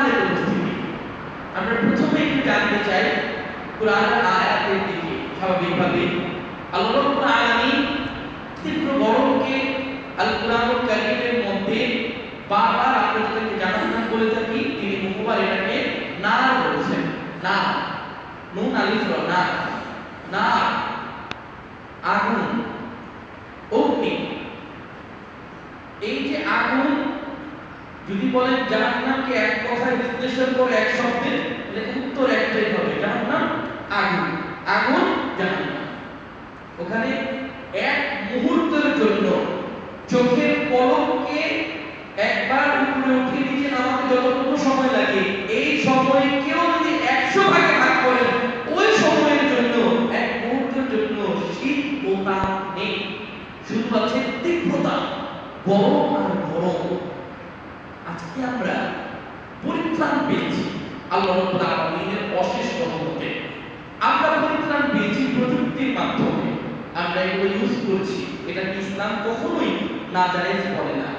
সম্মানিত উপস্থিতি আমরা প্রথমে একটু জানতে চাই কোরআনের আয়াতের দিকে, স্বাভাবিকভাবে। আল্লাহ রাব্বুল আলামিন তীব্র গরমকে আল কোরআনুল কারীমের মধ্যে বারবার আপনাদেরকে জানান বলে থাকি। তিনি বহুবার এটাকে না বলেছেন। না নুন আলিফ না না আগুন। অগ্নি। এই যে আগুন, যদি বলেন জাহান্নামকে এক বিশ্লেষণ করে এক শব্দে তাহলে উত্তর একটাই হবে জাহান্নাম আগুন। আগুন জাহান্নাম ওখানে এক মুহূর্তের জন্য চোখের পলককে একবার উপরে উঠে নিচে নামাতে যতটুকু সময় লাগে, এই সময় কেউ যদি একশো ভাগে ভাগ করেন, ওই সময়ের জন্য, এক মুহূর্তের জন্য শীত ও তাপ নেই। শুধু আছে তীব্রতা, গরম আর গরম। আজকে আমরা পরিত্রাণ পেয়েছি। আল্লাহ আলামিনের অশেষ রহমতে। আমরা পরিত্রাণ পেয়েছি প্রযুক্তির মাধ্যমে, আমরা এগুলো ইউজ করছি, এটা ইসলাম কখনোই না জায়েজ বলে না।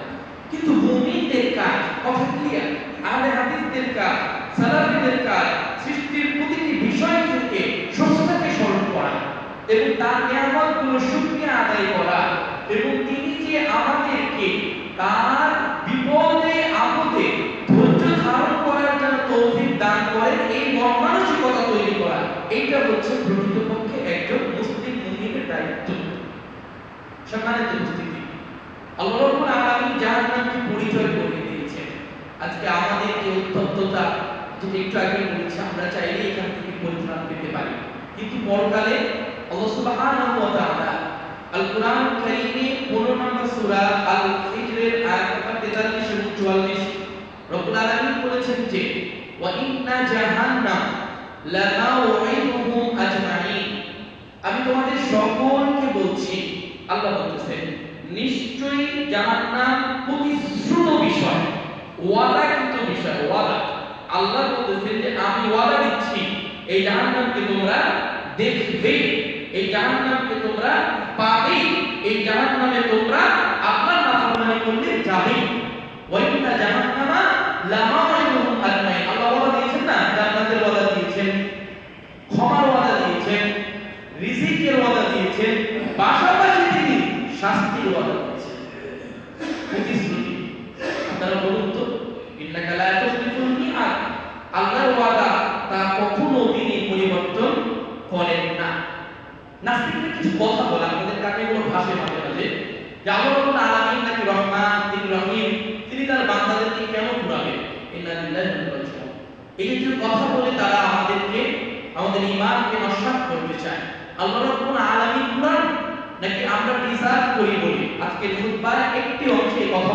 কিন্তু মুমিনদের কাজ, কথা ক্লিয়ার আহলে হাদিসদের কাজ, সালাফিদের কাজ, সৃষ্টির প্রতিটি বিষয় থেকে স্রষ্টাকে স্মরণ করা এবং তার নিয়ামতগুলো শুকরিয়া আদায় করা এবং তিনি যে আমাদেরকে তার বিপদে আপদে ধৈর্য ধারণ করার জন্য তৌফিক দান করেন এই মন মানসিকতা তৈরি করা এইটা হচ্ছে প্রকৃতপক্ষে একজন মুসলিম মুমিনের দায়িত্ব। সম্মানিত উপস্থিতি, আল্লাহ রাব্বুল আলামিন জাহান্নামকে পরিচয় করিয়ে দিয়েছেন। আজকে আমাদের যে উত্তপ্ততা যেটা একটু আগে বলেছি, আমরা চাইলে এখান থেকে পরিত্রাণ পেতে পারি। কিন্তু পরকালে আল্লাহ সুবহানাহু ওয়া তাআলা আল কোরআন কারীমে 15 নম্বর সূরা আল হিজরের আয়াত নম্বর 43 এবং 44 রব্বুল আলামিন বলেছেন যে, ওয়া ইন্না জাহান্নাম লামাউইদুহুম আজমাইন আমি তোমাদের সকলকে বলছি, আল্লাহ বলতেছেন নিশ্চয়ই জাহান্নাম প্রতিশ্রুত বিষয়, ওয়াদা কিন্তু বিষয়, ওয়াদা। আল্লাহ বলতেছেন যে আমি ওয়াদা দিচ্ছি, এই জাহান্নামকে তোমরা দেখবে, এই জাহান্নামকে তোমরা পাবে, এই জাহান্নামে তোমরা আপনার নাফরমানি করলে যাবে। ওয়াইন্না জাহান্নামা লামাউইদুহুম আজমাইন আল্লাহ ওয়াদা দিয়েছেন না জান্নাতের ওয়াদা দিয়েছেন ক্ষমার ওয়াদা দিয়েছেন রিজিকের দিয়েছেন পাশাপাশি তিনি শাস্তির ওয়াদা প্রতিশ্রুতি। আপনারা বলুন তো, ইন্নাকা লা তুখলিফুল মিআদ। আল্লাহর ওয়াদা তা কখনো তিনি পরিবর্তন করেন না। নাস্তিকদের কিছু কথা বলে, আপনাদের কানে কোনো ভাষে মাঝে মাঝে, যে আল্লাহ রাব্বুল আলামিন নাকি রহমান, তিনি রহিম, তিনি তার বান্দাদেরকে কেন ঘুরাবেন? ইন্না লিল্লাহি এই যে কথা বলে তারা আমাদেরকে, আমাদের ঈমানকে নস্বাত করতে চায়। আল্লাহ রাব্বুল আলামিন কোরআন নাকি আমরা রিসার্চ করি বলি? আজকে খুতবার একটি অংশে কথা